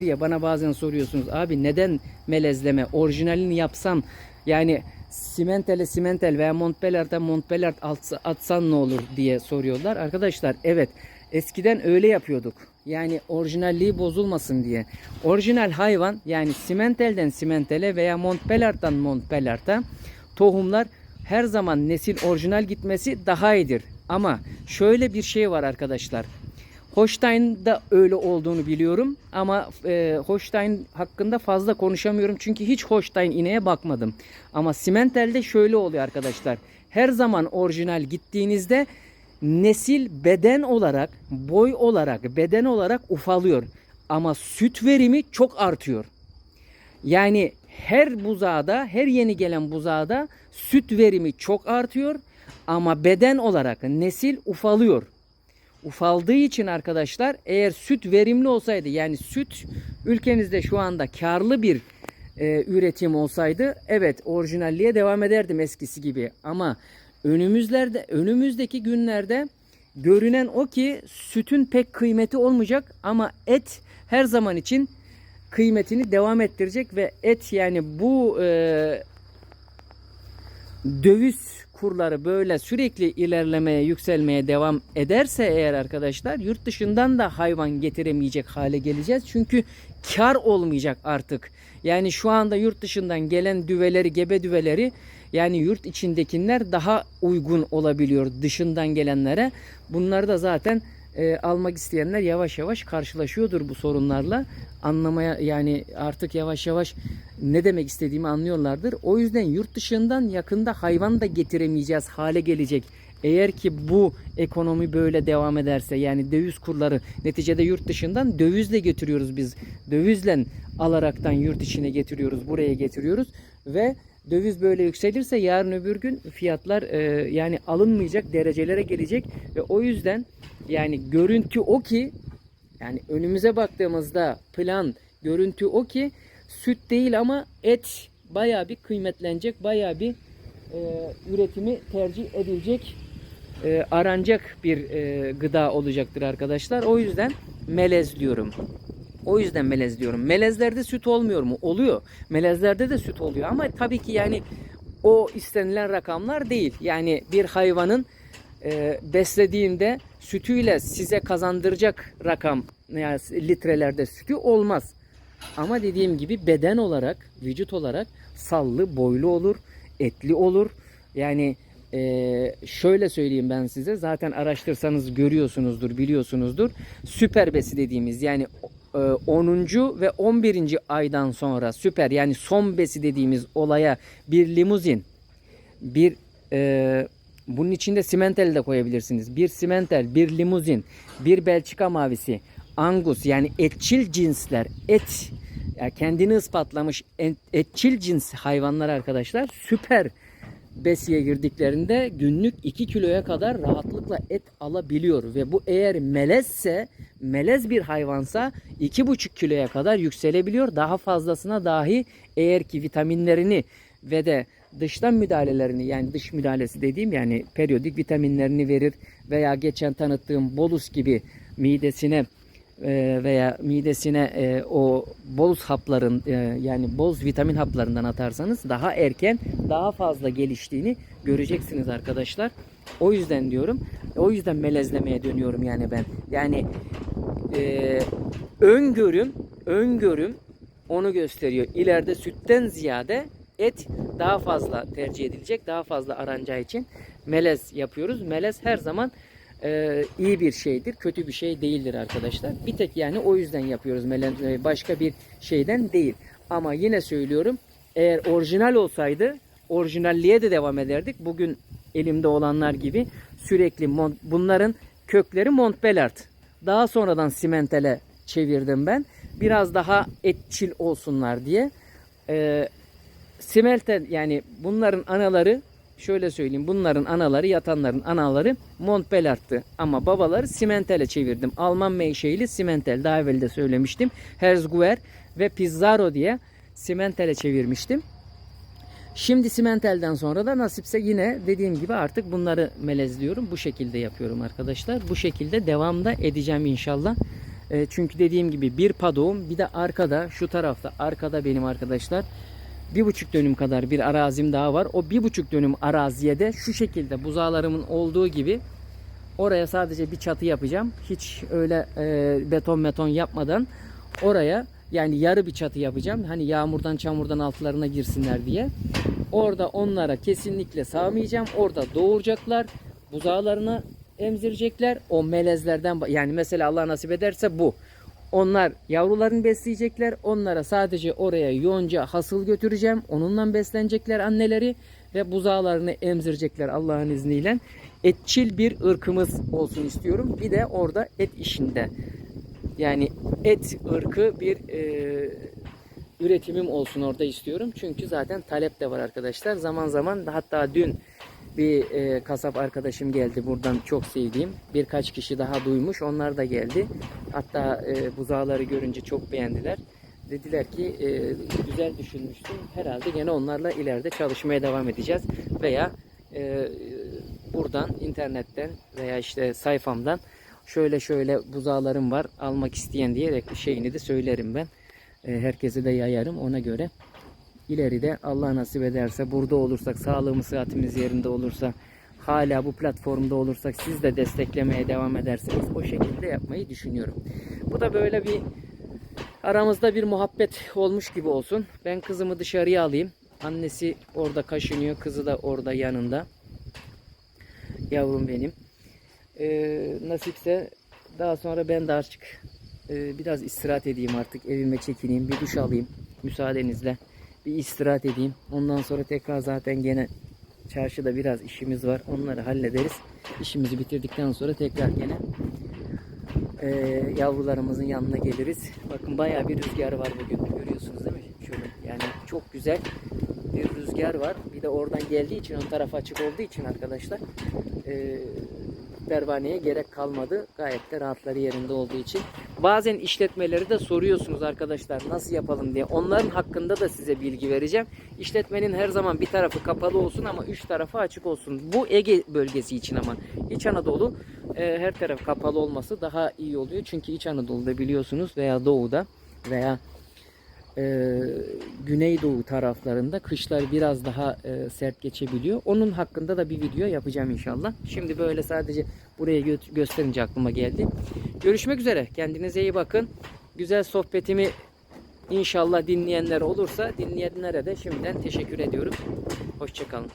diye bana bazen soruyorsunuz. Abi neden melezleme? Orijinalini yapsam yani simentele simentel veya Montbellard'a Montbellard atsa- atsan ne olur diye soruyorlar. Arkadaşlar evet eskiden öyle yapıyorduk. Yani orijinalliği bozulmasın diye. Orijinal hayvan yani simentelden simentele veya Montbellard'dan Montbellard'a tohumlar her zaman nesil orijinal gitmesi daha iyidir. Ama şöyle bir şey var arkadaşlar. Holstein'da öyle olduğunu biliyorum ama e, Holstein hakkında fazla konuşamıyorum çünkü hiç Holstein ineğe bakmadım. Ama Simentel'de şöyle oluyor arkadaşlar. Her zaman orijinal gittiğinizde nesil beden olarak, boy olarak, beden olarak ufalıyor. Ama süt verimi çok artıyor. Yani her buzağda, her yeni gelen buzağda süt verimi çok artıyor ama beden olarak nesil ufalıyor. Ufaldığı için arkadaşlar eğer süt verimli olsaydı yani süt ülkenizde şu anda karlı bir e, üretim olsaydı evet orijinalliğe devam ederdim eskisi gibi. Ama önümüzlerde önümüzdeki günlerde görünen o ki sütün pek kıymeti olmayacak ama et her zaman için kıymetini devam ettirecek ve et yani bu e, döviz kurları böyle sürekli ilerlemeye, yükselmeye devam ederse eğer arkadaşlar yurt dışından da hayvan getiremeyecek hale geleceğiz. Çünkü kar olmayacak artık. Yani şu anda yurt dışından gelen düveleri, gebe düveleri yani yurt içindekiler daha uygun olabiliyor dışından gelenlere. Bunları da zaten e, almak isteyenler yavaş yavaş karşılaşıyordur bu sorunlarla. Anlamaya yani artık yavaş yavaş ne demek istediğimi anlıyorlardır. O yüzden yurt dışından yakında hayvan da getiremeyeceğiz hale gelecek. Eğer ki bu ekonomi böyle devam ederse yani döviz kurları neticede yurt dışından dövizle getiriyoruz biz. Dövizle alaraktan yurt içine getiriyoruz, buraya getiriyoruz ve döviz böyle yükselirse yarın öbür gün fiyatlar e, yani alınmayacak derecelere gelecek ve o yüzden yani görüntü o ki yani önümüze baktığımızda plan görüntü o ki süt değil ama et bayağı bir kıymetlenecek, bayağı bir e, üretimi tercih edilecek, e, aranacak bir e, gıda olacaktır arkadaşlar. O yüzden melez diyorum. O yüzden melez diyorum. Melezlerde süt olmuyor mu? Oluyor. Melezlerde de süt oluyor ama tabii ki yani o istenilen rakamlar değil. Yani bir hayvanın e, beslediğinde sütüyle size kazandıracak rakam yani litrelerde sütü olmaz. Ama dediğim gibi beden olarak, vücut olarak sallı, boylu olur, etli olur. Yani e, şöyle söyleyeyim ben size zaten araştırsanız görüyorsunuzdur, biliyorsunuzdur. Süper besi dediğimiz yani e, 10. ve 11. aydan sonra süper yani son besi dediğimiz olaya bir limuzin, bir e, bunun içinde simentel de koyabilirsiniz. Bir simentel, bir limuzin, bir Belçika mavisi, angus yani etçil cinsler, et yani kendini ispatlamış et- etçil cins hayvanlar arkadaşlar süper besiye girdiklerinde günlük 2 kiloya kadar rahatlıkla et alabiliyor ve bu eğer melezse melez bir hayvansa 2,5 kiloya kadar yükselebiliyor. Daha fazlasına dahi eğer ki vitaminlerini ve de dıştan müdahalelerini yani dış müdahalesi dediğim yani periyodik vitaminlerini verir veya geçen tanıttığım bolus gibi midesine e, veya midesine e, o bolus hapların e, yani boz vitamin haplarından atarsanız daha erken daha fazla geliştiğini göreceksiniz arkadaşlar. O yüzden diyorum. O yüzden melezlemeye dönüyorum yani ben. Yani e, öngörüm öngörüm onu gösteriyor. İleride sütten ziyade et daha fazla tercih edilecek. Daha fazla aranacağı için melez yapıyoruz. Melez her zaman e, iyi bir şeydir. Kötü bir şey değildir arkadaşlar. Bir tek yani o yüzden yapıyoruz. Melez, e, başka bir şeyden değil. Ama yine söylüyorum eğer orijinal olsaydı orijinalliğe de devam ederdik. Bugün elimde olanlar gibi sürekli Mont- bunların kökleri Montbellard. Daha sonradan simentele çevirdim ben. Biraz daha etçil olsunlar diye. Ee, simente yani bunların anaları şöyle söyleyeyim bunların anaları yatanların anaları Montbellard'tı ama babaları Simentel'e çevirdim. Alman menşeili Simentel daha evvel de söylemiştim. Herzguer ve Pizzaro diye Simentel'e çevirmiştim. Şimdi Simentel'den sonra da nasipse yine dediğim gibi artık bunları melezliyorum. Bu şekilde yapıyorum arkadaşlar. Bu şekilde devamda edeceğim inşallah. E, çünkü dediğim gibi bir padoğum bir de arkada şu tarafta arkada benim arkadaşlar bir buçuk dönüm kadar bir arazim daha var. O bir buçuk dönüm araziye de şu şekilde buzağlarımın olduğu gibi oraya sadece bir çatı yapacağım. Hiç öyle e, beton beton yapmadan oraya yani yarı bir çatı yapacağım. Hani yağmurdan çamurdan altlarına girsinler diye. Orada onlara kesinlikle sağmayacağım. Orada doğuracaklar. Buzağlarını emzirecekler. O melezlerden yani mesela Allah nasip ederse bu. Onlar yavrularını besleyecekler. Onlara sadece oraya yonca hasıl götüreceğim. Onunla beslenecekler anneleri ve buzağlarını emzirecekler Allah'ın izniyle. Etçil bir ırkımız olsun istiyorum. Bir de orada et işinde. Yani et ırkı bir e, üretimim olsun orada istiyorum. Çünkü zaten talep de var arkadaşlar. Zaman zaman hatta dün bir e, kasap arkadaşım geldi buradan çok sevdiğim. Birkaç kişi daha duymuş. Onlar da geldi. Hatta e, buzağları görünce çok beğendiler. Dediler ki e, güzel düşünmüşsün. Herhalde gene onlarla ileride çalışmaya devam edeceğiz. Veya e, buradan internetten veya işte sayfamdan şöyle şöyle buzağlarım var almak isteyen diyerek şeyini de söylerim ben. E, herkese de yayarım ona göre. İleride Allah nasip ederse burada olursak, sağlığımız, sıhhatimiz yerinde olursa, hala bu platformda olursak, siz de desteklemeye devam ederseniz o şekilde yapmayı düşünüyorum. Bu da böyle bir aramızda bir muhabbet olmuş gibi olsun. Ben kızımı dışarıya alayım. Annesi orada kaşınıyor, kızı da orada yanında. Yavrum benim. Ee, nasipse daha sonra ben de artık e, biraz istirahat edeyim artık. Evime çekileyim, bir duş alayım müsaadenizle bir istirahat edeyim. Ondan sonra tekrar zaten gene çarşıda biraz işimiz var. Onları hallederiz. İşimizi bitirdikten sonra tekrar gene e, yavrularımızın yanına geliriz. Bakın bayağı bir rüzgar var bugün. Görüyorsunuz değil mi? Şöyle yani çok güzel bir rüzgar var. Bir de oradan geldiği için ön taraf açık olduğu için arkadaşlar e, pervaneye gerek kalmadı. Gayet de rahatları yerinde olduğu için. Bazen işletmeleri de soruyorsunuz arkadaşlar nasıl yapalım diye. Onların hakkında da size bilgi vereceğim. İşletmenin her zaman bir tarafı kapalı olsun ama üç tarafı açık olsun. Bu Ege bölgesi için ama İç Anadolu e, her taraf kapalı olması daha iyi oluyor. Çünkü İç Anadolu'da biliyorsunuz veya Doğu'da veya e, Güneydoğu taraflarında kışlar biraz daha e, sert geçebiliyor. Onun hakkında da bir video yapacağım inşallah. Şimdi böyle sadece buraya gö- gösterince aklıma geldi. Görüşmek üzere. Kendinize iyi bakın. Güzel sohbetimi inşallah dinleyenler olursa dinleyenlere de şimdiden teşekkür ediyorum. Hoşçakalın.